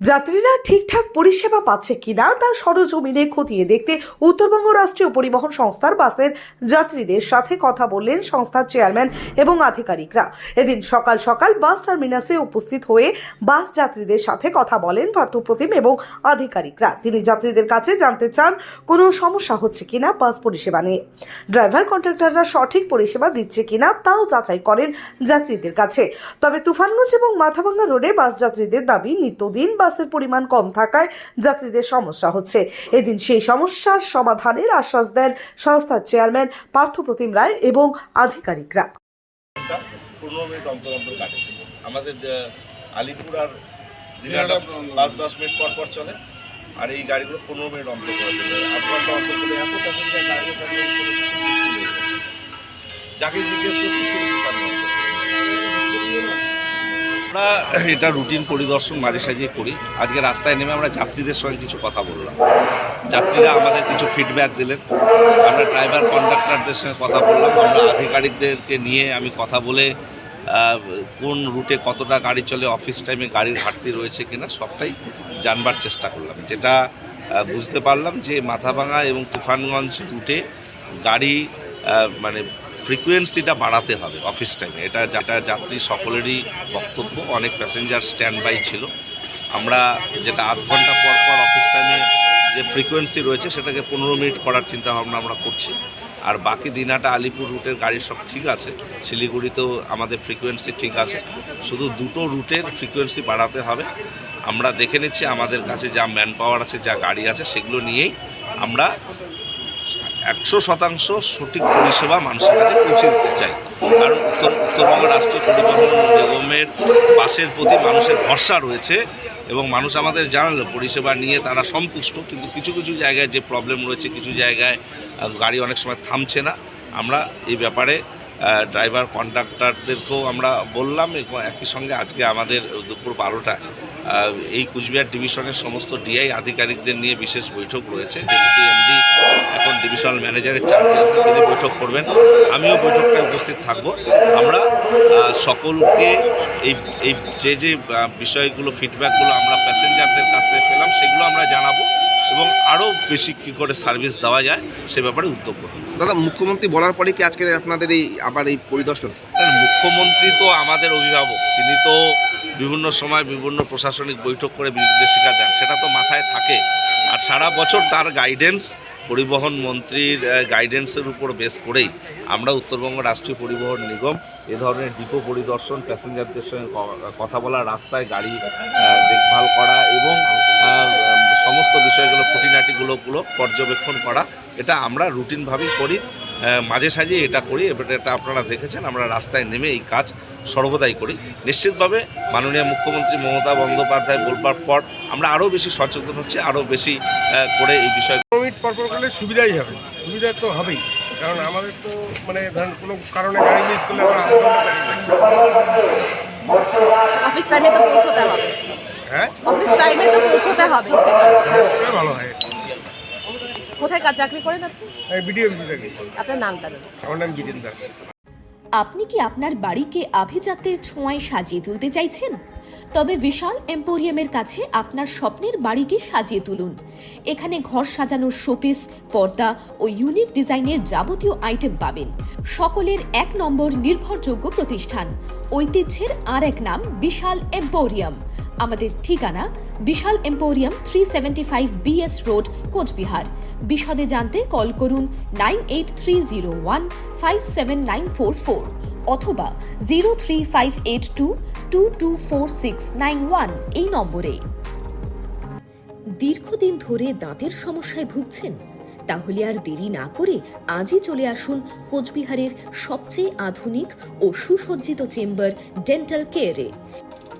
যাত্রীরা ঠিকঠাক পরিষেবা পাচ্ছে কিনা তা সরজমিনে খতিয়ে দেখতে উত্তরবঙ্গ রাষ্ট্রীয় পরিবহন সংস্থার বাসের যাত্রীদের সাথে কথা বললেন সংস্থার চেয়ারম্যান এবং আধিকারিকরা। এদিন সকাল সকাল বাস টার্মিনাসে উপস্থিত হয়ে বাস যাত্রীদের সাথে কথা বলেন পার্থপ্রতিম এবং আধিকারিকরা। তিনি যাত্রীদের কাছে জানতে চান, কোনো সমস্যা হচ্ছে কিনা বাস পরিষেবা নিয়ে? ড্রাইভার কন্ট্রাক্টররা সঠিক পরিষেবা দিচ্ছে কিনা তাও যাচাই করেন যাত্রীদের কাছে। তবে তুফানগঞ্জ এবং মাথাভাঙ্গা রোডে বাস যাত্রীদের দাবি, নিত্যদিন বাসের পরিমাণ কম থাকায় যাত্রীদের সমস্যা হচ্ছে। এদিন সেই সমস্যার সমাধানের আশ্বাস দেন সংস্থার চেয়ারম্যান পার্থপ্রতিম রায় এবং আধিকারিকরা। পনেরো মিনিট অন্তর অন্তর কাটে। আমাদের আলিপুর আর পাঁচ দশ মিনিট পর পর চলে। আর এই গাড়িগুলো পনেরো মিনিট অন্তর করে আধ ঘণ্টা করে এত প্যাসেঞ্জার। যাকে জিজ্ঞেস করছি সে। আমরা এটা রুটিন পরিদর্শন মাঝে সাঝে করি। আজকে রাস্তায় নেমে আমরা যাত্রীদের সঙ্গে কিছু কথা বললাম। যাত্রীরা আমাদের কিছু ফিডব্যাক দিলেন। আমরা ড্রাইভার কন্ডাক্টরদের সঙ্গে কথা বললাম। আমরা আধিকারিকদেরকে নিয়ে আমি কথা বলে কোন রুটে কতটা গাড়ি চলে অফিস টাইমে গাড়ির ঘাটতি রয়েছে কিনা সবটাই জানবার চেষ্টা করলাম। যেটা বুঝতে পারলাম যে মাথাভাঙা এবং তুফানগঞ্জ রুটে গাড়ি মানে ফ্রিকুয়েন্সিটা বাড়াতে হবে অফিস টাইমে এটা যেটা যাত্রী সকলেরই বক্তব্য, অনেক প্যাসেঞ্জার স্ট্যান্ড বাই ছিল। আমরা যেটা আধ ঘণ্টা পর পর অফিস টাইমে যে ফ্রিকোয়েন্সি রয়েছে, সেটাকে পনেরো মিনিট করার চিন্তা ভাবনা আমরা করছি। আর বাকি দিনাটা আলিপুর রুটের গাড়ি সব ঠিক আছে, শিলিগুড়িতেও আমাদের ফ্রিকোয়েন্সি ঠিক আছে। শুধু দুটো রুটের ফ্রিকোয়েন্সি বাড়াতে হবে। আমরা দেখে নিচ্ছি আমাদের কাছে যা ম্যান পাওয়ার আছে, যা গাড়ি আছে, সেগুলো নিয়েই আমরা একশো শতাংশ সঠিক পরিষেবা মানুষের কাছে পৌঁছে দিতে চাই। কারণ উত্তর উত্তরবঙ্গ রাষ্ট্রীয় পরিবহন নিগমের বাসের প্রতি মানুষের ভরসা রয়েছে এবং মানুষ আমাদের জানালো, পরিষেবা নিয়ে তারা সন্তুষ্ট, কিন্তু কিছু কিছু জায়গায় যে প্রবলেম রয়েছে, কিছু জায়গায় গাড়ি অনেক সময় থামছে না। আমরা এই ব্যাপারে ড্রাইভার কন্ডাক্টরদেরকেও আমরা বললাম, এবং একই সঙ্গে আজকে আমাদের দুপুর বারোটায় এই কুচবিহার ডিভিশনের সমস্ত ডিআই আধিকারিকদের নিয়ে বিশেষ বৈঠক রয়েছে। ডেপুটি এমডি এখন ডিভিশনাল ম্যানেজারের চার্জে আছেন তিনি বৈঠক করবেন। আমিও বৈঠকটায় উপস্থিত থাকব। আমরা সকলকে এই এই যে যে বিষয়গুলো ফিডব্যাকগুলো আমরা প্যাসেঞ্জারদের কাছ থেকে পেলাম সেগুলো আমরা জানাব এবং আরও বেশি কী করে সার্ভিস দেওয়া যায় সে ব্যাপারে উদ্যোগ করব। দাদা মুখ্যমন্ত্রী বলার পরে কি আজকে আপনাদের এই আবার এই পরিদর্শন? মুখ্যমন্ত্রী তো আমাদের অভিভাবক। তিনি তো বিভিন্ন সময় বিভিন্ন প্রশাসনিক বৈঠক করে নির্দেশিকা দেন। সেটা তো মাথায় থাকে। আর সারা বছর তার গাইডেন্স পরিবহন মন্ত্রীর গাইডেন্সের উপর বেস করেই আমরা উত্তরবঙ্গ রাষ্ট্রীয় পরিবহন নিগম এ ধরনের ডিপো পরিদর্শন প্যাসেঞ্জারদের সঙ্গে কথা বলা, রাস্তায় গাড়ি দেখভাল করা এবং সমস্ত বিষয়গুলো খুঁটিনাটিগুলোগুলো পর্যবেক্ষণ করা, এটা আমরা রুটিনভাবেই করি। মাঝে সাঝে এটা করি এবার এটা আপনারা দেখেছেন আমরা রাস্তায় নেমে এই কাজ সর্বদাই করি। নিশ্চিতভাবে মাননীয় মুখ্যমন্ত্রী মমতা বন্দ্যোপাধ্যায় বলবার পর আমরা আরও বেশি সচেতন হচ্ছি আরও বেশি করে এই বিষয়ে পনেরো মিনিট পর পর করলে সুবিধাই হবে। সুবিধা তো হবেই কারণ আমাদের তো মানে ধরেন কোনো কারণে গাড়ি মিস করলে আমরা আধ ঘণ্টা অফিস টাইমে তো পৌঁছতে হবে। হ্যাঁ? অফিস টাইমে তো পৌঁছতে হবে। ভালো হয়। কোথায় কাজ চাকরি করেন আপনি? থাকি। আপনার নামটা আমার নাম জিতেন দাস। আপনি কি আপনার বাড়িকে আভিজাত্যের ছোঁয়ায় সাজিয়ে তুলতে চাইছেন? তবে বিশাল এম্পোরিয়ামের কাছে আপনার স্বপ্নের বাড়িকে সাজিয়ে তুলুন। এখানে ঘর সাজানোর শোপিস পর্দা ও ইউনিক ডিজাইনের যাবতীয় আইটেম পাবেন। সকলের এক নম্বর নির্ভরযোগ্য প্রতিষ্ঠান। ঐতিহ্যের আর এক নাম বিশাল এম্পোরিয়াম। আমাদের ঠিকানা Vishal emporium three seventy five BS road Cooch Behar. বিশদে জানতে কল করুন nine eight three zero one five seven nine four four অথবা zero three five eight two two two four six nine one এই নম্বরে। দীর্ঘদিন ধরে দাঁতের সমস্যায় ভুগছেন? তাহলে আর দেরি না করে আজই চলে আসুন কোচবিহারের সবচেয়ে আধুনিক ও সুসজ্জিত চেম্বার ডেন্টাল কেয়ারে।